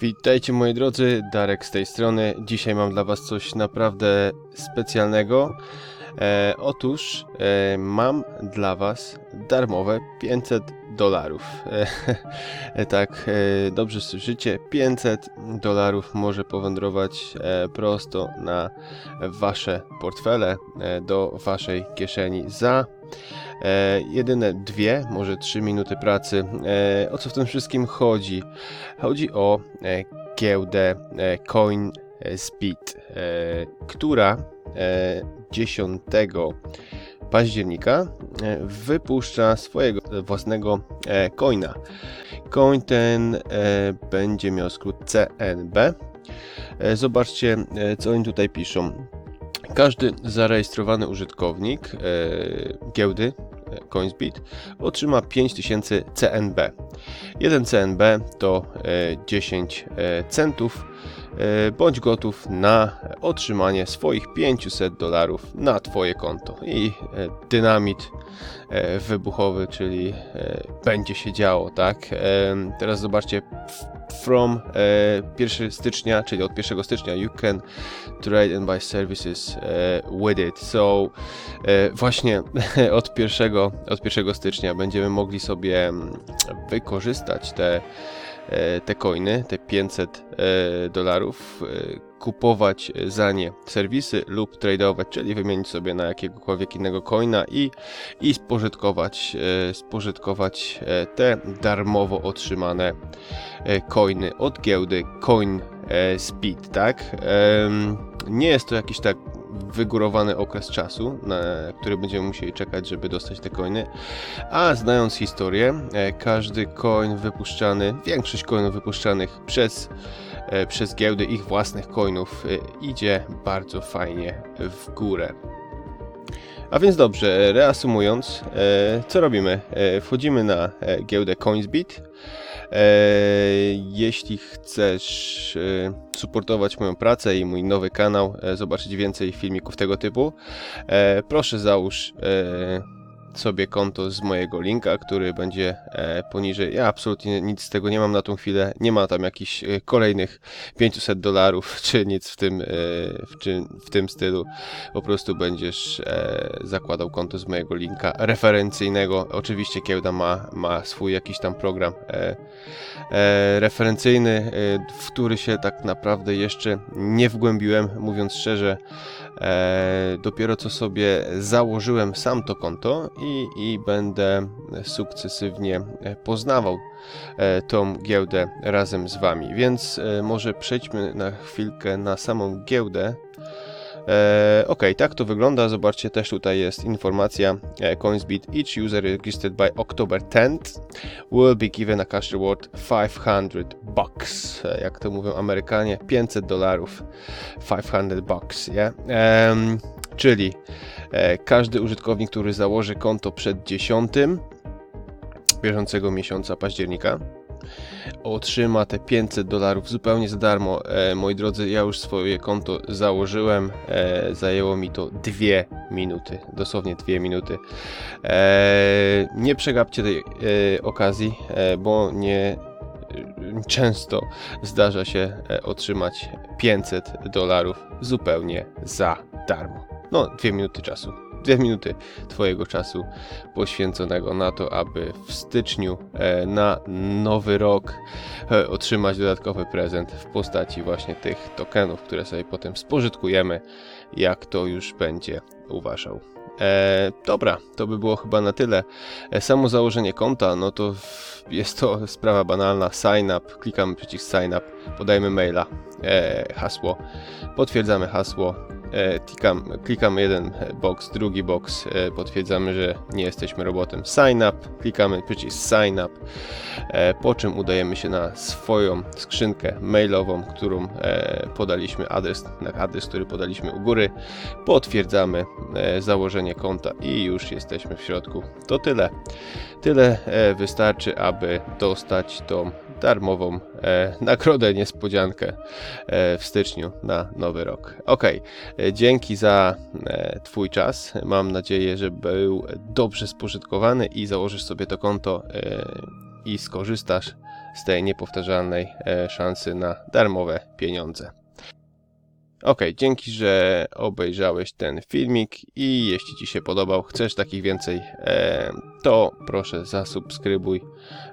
Witajcie moi drodzy, Darek z tej strony. Dzisiaj mam dla Was coś naprawdę specjalnego. E, otóż e, mam dla Was darmowe 500 dolarów. E, tak, e, dobrze słyszycie, 500 dolarów może powędrować e, prosto na Wasze portfele, e, do Waszej kieszeni za e, jedyne dwie, może trzy minuty pracy. E, o co w tym wszystkim chodzi? Chodzi o e, giełdę e, CoinSpeed, e, która e, 10 października e, wypuszcza swojego własnego e, coina. Coin ten e, będzie miał skrót CNB. Zobaczcie, co oni tutaj piszą. Każdy zarejestrowany użytkownik giełdy e, CoinSpeed otrzyma 5000 CNB. 1 CNB to e, 10 e, centów. E, Bądź gotów na otrzymanie swoich 500 dolarów na Twoje konto. I e, dynamit e, wybuchowy, czyli będzie się działo, tak? Teraz zobaczcie, from e, 1 stycznia, czyli od 1 stycznia, you can trade and buy services with it. So właśnie od 1, od 1 stycznia będziemy mogli sobie mm, wykorzystać te, te coiny, te 500 e, dolarów, e, kupować za nie serwisy lub tradeować, czyli wymienić sobie na jakiegokolwiek innego coina i, i spożytkować, e, spożytkować e, te darmowo otrzymane e, coiny od giełdy Coin e, Speed, tak? Nie jest to jakiś tak wygórowany okres czasu, na który będziemy musieli czekać, żeby dostać te coiny, a znając historię, e, każdy coin wypuszczany, większość coinów wypuszczanych przez, e, przez giełdy ich własnych coinów e, idzie bardzo fajnie w górę. A więc dobrze, reasumując, e, co robimy? E, Wchodzimy na e, giełdę CoinsBeat. E, Jeśli chcesz supportować moją pracę i mój nowy kanał, zobaczyć więcej filmików tego typu, proszę załóż sobie konto z mojego linka, który będzie e, poniżej. Ja absolutnie nic z tego nie mam na tą chwilę. Nie ma tam jakichś e, kolejnych 500 dolarów czy nic w tym, e, w, czy, w tym stylu. Po prostu będziesz zakładał konto z mojego linka referencyjnego. Oczywiście Kiełda ma, ma swój jakiś tam program referencyjny, w który się tak naprawdę jeszcze nie wgłębiłem, mówiąc szczerze. E, dopiero co sobie założyłem sam to konto i, i będę sukcesywnie e, poznawał e, tą giełdę razem z Wami. Więc e, może przejdźmy na chwilkę na samą giełdę. E, ok, tak to wygląda. Zobaczcie, też tutaj jest informacja e, CoinsBeat. Each user registered by October 10th will be given a cash reward 500 bucks. E, Jak to mówią Amerykanie, 500 dolarów. 500 bucks, yeah? Em, czyli e, każdy użytkownik, który założy konto przed 10 bieżącego miesiąca października otrzyma te 500 dolarów zupełnie za darmo. E, moi drodzy, ja już swoje konto założyłem. E, zajęło mi to 2 minuty, dosłownie 2 minuty. E, nie przegapcie tej e, okazji, e, bo nie często zdarza się e, otrzymać 500 dolarów zupełnie za darmo. No, 2 minuty czasu. 2 minuty Twojego czasu poświęconego na to, aby w styczniu e, na nowy rok e, otrzymać dodatkowy prezent w postaci właśnie tych tokenów, które sobie potem spożytkujemy, jak to już będzie uważał. E, dobra, to by było chyba na tyle. E, samo założenie konta, no to jest to sprawa banalna. Sign up, klikamy przycisk sign up, podajemy maila, e, hasło, potwierdzamy hasło, klikam, klikamy jeden box, drugi box, e, potwierdzamy, że nie jesteśmy robotem. Sign up, klikamy przycisk sign up, e, po czym udajemy się na swoją skrzynkę mailową, którą e, podaliśmy adres, na adres, który podaliśmy u góry, potwierdzamy e, założenie konta i już jesteśmy w środku. To tyle. Tyle e, wystarczy, aby dostać tą darmową e, nagrodę, niespodziankę e, w styczniu na nowy rok. Ok, e, dzięki za e, Twój czas. Mam nadzieję, że był dobrze spożytkowany i założysz sobie to konto e, i skorzystasz z tej niepowtarzalnej e, szansy na darmowe pieniądze. Ok, dzięki, że obejrzałeś ten filmik i jeśli Ci się podobał, chcesz takich więcej, e, to proszę zasubskrybuj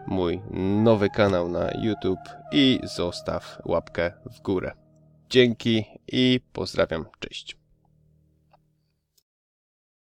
mój nowy kanał na YouTube i zostaw łapkę w górę. Dzięki i pozdrawiam, cześć.